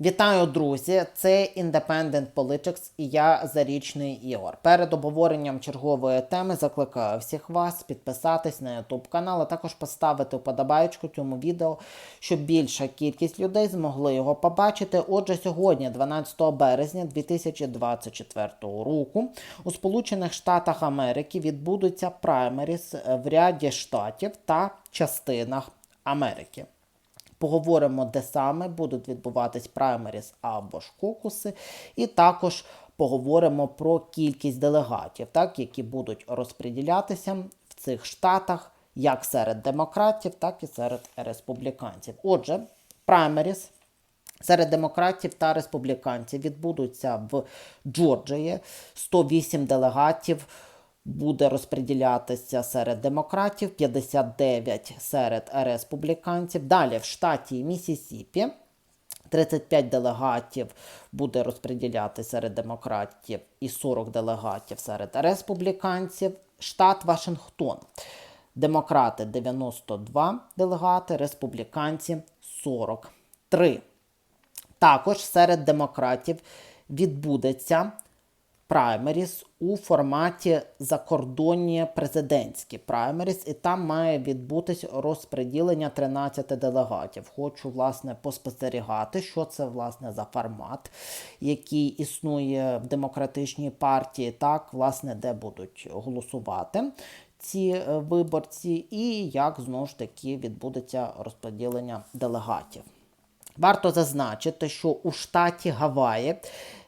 Вітаю, друзі! Це Independent Politics і я Зарічний Ігор. Перед обговоренням чергової теми закликаю всіх вас підписатись на YouTube канал, а також поставити вподобайку цьому відео, щоб більша кількість людей змогли його побачити. Отже, сьогодні, 12 березня 2024 року, у Сполучених Штатах Америки відбудуться праймеріс в ряді штатів та частинах Америки. Поговоримо, де саме будуть відбуватись праймеріс або ж кокуси, і також поговоримо про кількість делегатів, так, які будуть розподілятися в цих штатах як серед демократів, так і серед республіканців. Отже, праймеріс Серед демократів та республіканців відбудуться в Джорджії 108 делегатів буде розподілятися серед демократів, 59 серед республіканців. Далі в штаті Місісіпі 35 делегатів буде розподіляти серед демократів і 40 делегатів серед республіканців. Штат Вашингтон. Демократи 92 делегати, республіканці 43. Також серед демократів відбудеться праймеріс у форматі закордонні президентські праймеріс, і там має відбутись розподілення 13 делегатів. Хочу, власне, поспостерігати, що це власне за формат, який існує в демократичній партії, так, власне, де будуть голосувати. Ці е, виборці, і як знову ж таки відбудеться розподілення делегатів. Варто зазначити, що у штаті Гаваї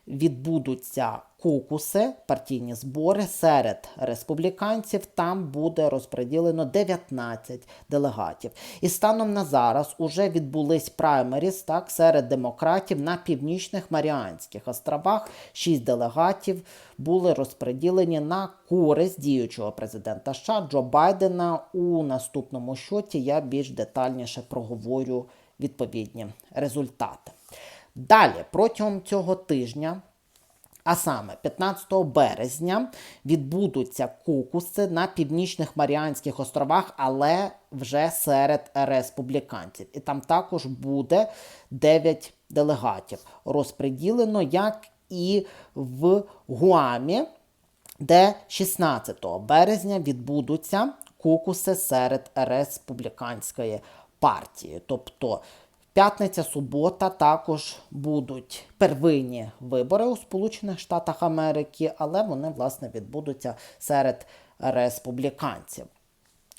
відбудуться кокуси, партійні збори серед республіканців. Там буде розподілено 19 делегатів. І станом на зараз уже відбулись праймеріс так, серед демократів на північних Маріанських островах. Шість делегатів були розподілені на користь діючого президента США Джо Байдена. У наступному щоті я більш детальніше проговорю відповідні результати. Далі, протягом цього тижня, а саме 15 березня, відбудуться кокуси на північних Маріанських островах, але вже серед республіканців. І там також буде 9 делегатів. Розподілено, як і в Гуамі, де 16 березня відбудуться кокуси серед республіканської партії. Тобто п'ятниця, субота також будуть первинні вибори у Сполучених Штатах Америки, але вони, власне, відбудуться серед республіканців.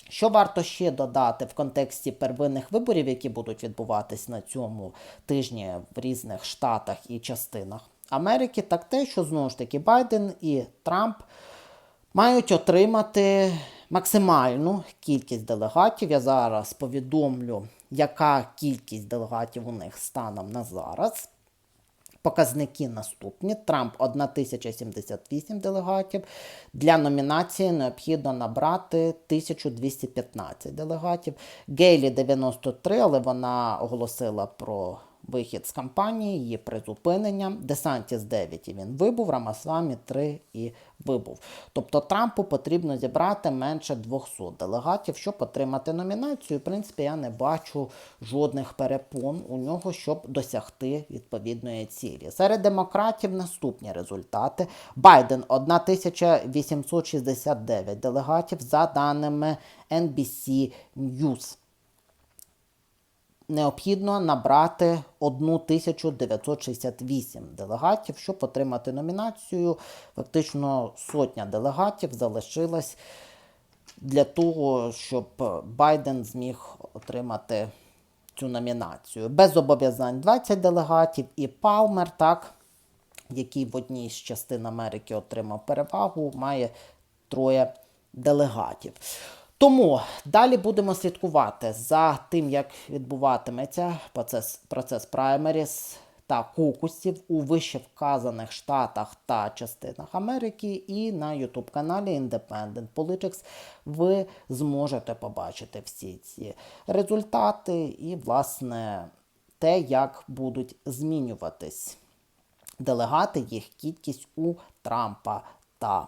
Що варто ще додати в контексті первинних виборів, які будуть відбуватись на цьому тижні в різних штатах і частинах Америки, так те, що знову ж таки Байден і Трамп мають отримати максимальну кількість делегатів. Я зараз повідомлю, яка кількість делегатів у них станом на зараз. Показники наступні: Трамп 1078 делегатів. Для номінації необхідно набрати 1215 делегатів. Гейлі 93, але вона оголосила про вихід з кампанії, її призупинення. Десантіс 9 і він вибув, Рамасвамі 3 і вибув. Тобто Трампу потрібно зібрати менше 200 делегатів, щоб отримати номінацію. В принципі, я не бачу жодних перепон у нього, щоб досягти відповідної цілі. Серед демократів наступні результати. Байден 1869 делегатів за даними NBC News необхідно набрати 1968 делегатів, щоб отримати номінацію. Фактично сотня делегатів залишилась для того, щоб Байден зміг отримати цю номінацію. Без зобов'язань 20 делегатів і Палмер, так, який в одній з частин Америки отримав перевагу, має троє делегатів. Тому далі будемо слідкувати за тим, як відбуватиметься процес процес праймеріс та кокусів у вище вказаних штатах та частинах Америки. І на YouTube каналі Independent Politics ви зможете побачити всі ці результати і, власне, те, як будуть змінюватись делегати, їх кількість у Трампа та